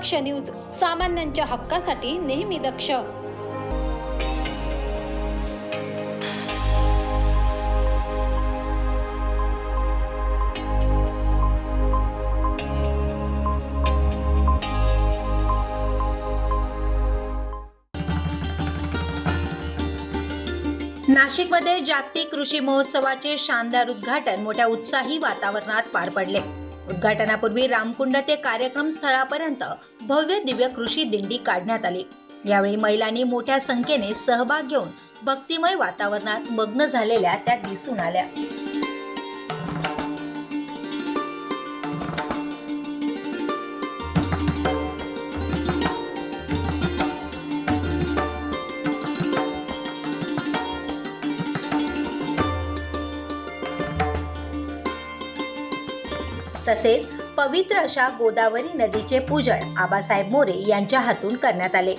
दक्ष news सामान्यांच्या हक्कासाठी नेहमी दक्ष. नाशिकमध्ये जागतिक कृषी महोत्सवाचे शानदार उद्घाटन मोठ्या उत्साही वातावरणात पार पडले. उद्घाटनापूर्वी रामकुंड ते कार्यक्रम स्थळापर्यंत भव्य दिव्य कृषी दिंडी काढण्यात आली. यावेळी महिलांनी मोठ्या संख्येने सहभाग घेऊन भक्तिमय वातावरणात मग्न झालेल्या त्या दिसून आल्या. तसेच पवित्र अशा गोदावरी नदीचे पूजन आबासाहेब मोरे यांच्या हातून करण्यात आले.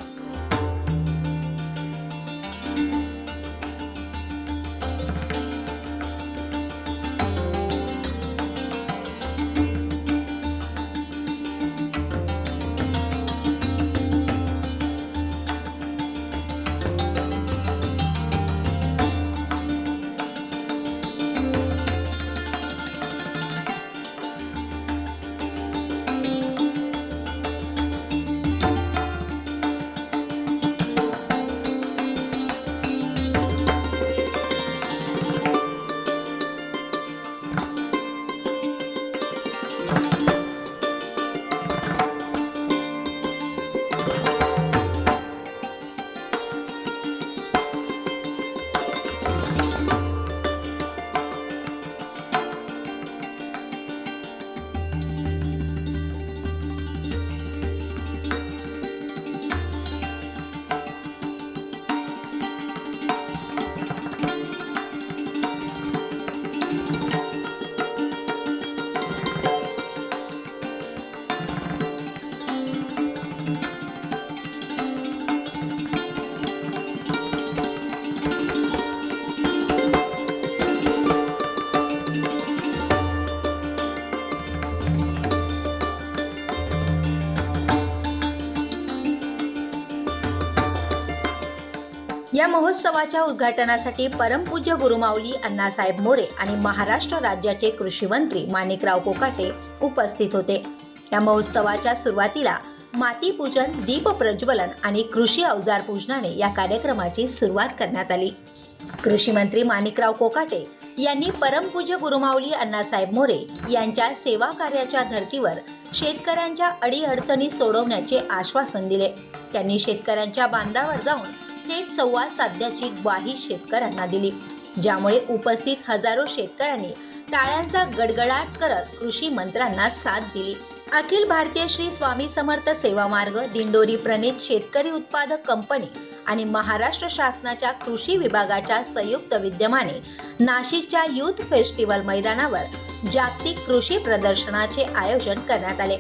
या महोत्सवाच्या उद्घाटनासाठी परमपूज्य गुरुमाऊली अण्णासाहेब मोरे आणि महाराष्ट्र राज्याचे कृषी मंत्री माणिकराव कोकाटे उपस्थित होते. या महोत्सवाच्या सुरुवातीला माती पूजन दीप प्रज्वलन आणि कृषी अवजार पूजनाने या कार्यक्रमाची सुरुवात करण्यात आली. कृषी मंत्री माणिकराव कोकाटे यांनी परमपूज्य गुरुमाऊली अण्णासाहेब मोरे यांच्या सेवा कार्याच्या धर्तीवर शेतकऱ्यांच्या अडीअडचणी सोडवण्याचे आश्वासन दिले. त्यांनी शेतकऱ्यांच्या बांधावर जाऊन थेट संवाद साधण्याची ग्वाही शेतकऱ्यांना दिली ज्यामुळे उपस्थित हजारो शेतकऱ्यांनी टाळ्यांचा गडगडाट करत कृषी मंत्र्यांना साथ दिली. अखिल भारतीय श्री स्वामी समर्थ सेवा मार्ग दिंडोरी प्रणित शेतकरी उत्पादक कंपनी आणि महाराष्ट्र शासनाच्या कृषी विभागाच्या संयुक्त विद्यमाने नाशिकच्या युथ फेस्टिवल मैदानावर जागतिक कृषी प्रदर्शनाचे आयोजन करण्यात आले.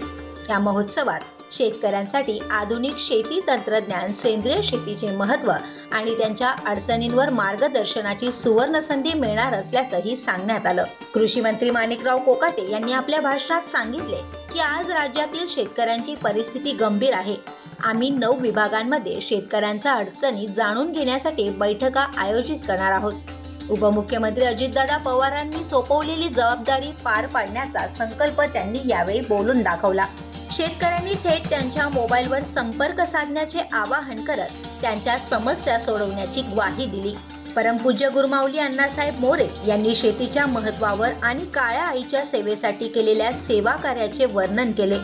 या महोत्सवात शेतकऱ्यांसाठी आधुनिक शेती तंत्रज्ञान सेंद्रिय शेतीचे महत्त्व आणि त्यांच्या अडचणींवर मार्गदर्शनाची सुवर्ण संधी मिळणार असल्याचंही सांगण्यात आलं. कृषी मंत्री माणिकराव कोकाटे यांनी आपल्या भाषणात सांगितले की आज राज्यातील शेतकऱ्यांची परिस्थिती गंभीर आहे. आम्ही नऊ विभागांमध्ये शेतकऱ्यांच्या अडचणी जाणून घेण्यासाठी बैठका आयोजित करणार आहोत. उपमुख्यमंत्री अजितदादा पवारांनी सोपवलेली जबाबदारी पार पाडण्याचा संकल्प त्यांनी यावेळी बोलून दाखवला. शेतकऱ्यांनी थेट त्यांच्या मोबाईलवर संपर्क साधण्याचे आवाहन करत त्यांच्या समस्या सोडवण्याची ग्वाही दिली. परमपूज्य गुरुमाऊली अण्णासाहेब मोरे यांनी शेतीच्या महत्वावर आणि काळ्या आईच्या सेवेसाठी केलेल्या सेवा कार्याचे वर्णन केले.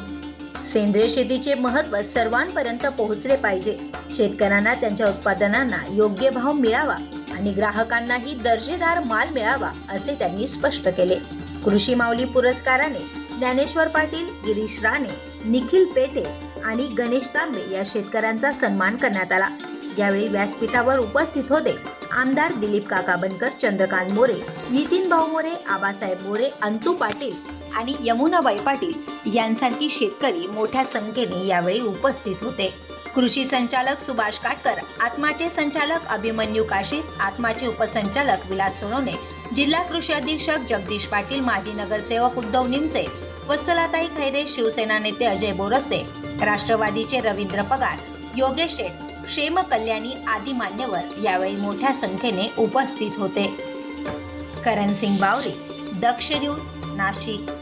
सेंद्रिय शेतीचे महत्त्व सर्वांपर्यंत पोहोचले पाहिजे. शेतकऱ्यांना त्यांच्या उत्पादनांना योग्य भाव मिळावा आणि ग्राहकांनाही दर्जेदार माल मिळावा असे त्यांनी स्पष्ट केले. कृषी माऊली पुरस्काराने ज्ञानेश्वर पाटील गिरीश राणे निखिल पेटे आणि गणेश तांबे या शेतकऱ्यांचा सन्मान करण्यात आला. यावेळी व्यासपीठावर उपस्थित होते आमदार दिलीप काका बनकर चंद्रकांत मोरे नितीन भाऊ मोरे आबासाहेब मोरे अंतू पाटील आणि यमुनाबाई पाटील यांसारखी शेतकरी मोठ्या संख्येने यावेळी उपस्थित होते. कृषी संचालक सुभाष काटकर आत्माचे संचालक अभिमन्यू काशीत आत्माचे उपसंचालक विलास सोनवणे जिल्हा कृषी अधीक्षक जगदीश पाटील माजी नगरसेवक उद्धव निमसे वस्तलाताई खैरे शिवसेना नेते अजय बोरस्ते राष्ट्रवादीचे रवींद्र पगार योगेश शेठ क्षेम कल्याणी आदी मान्यवर यावेळी मोठ्या संख्येने उपस्थित होते. करण सिंग बावरी दक्ष न्यूज नाशिक.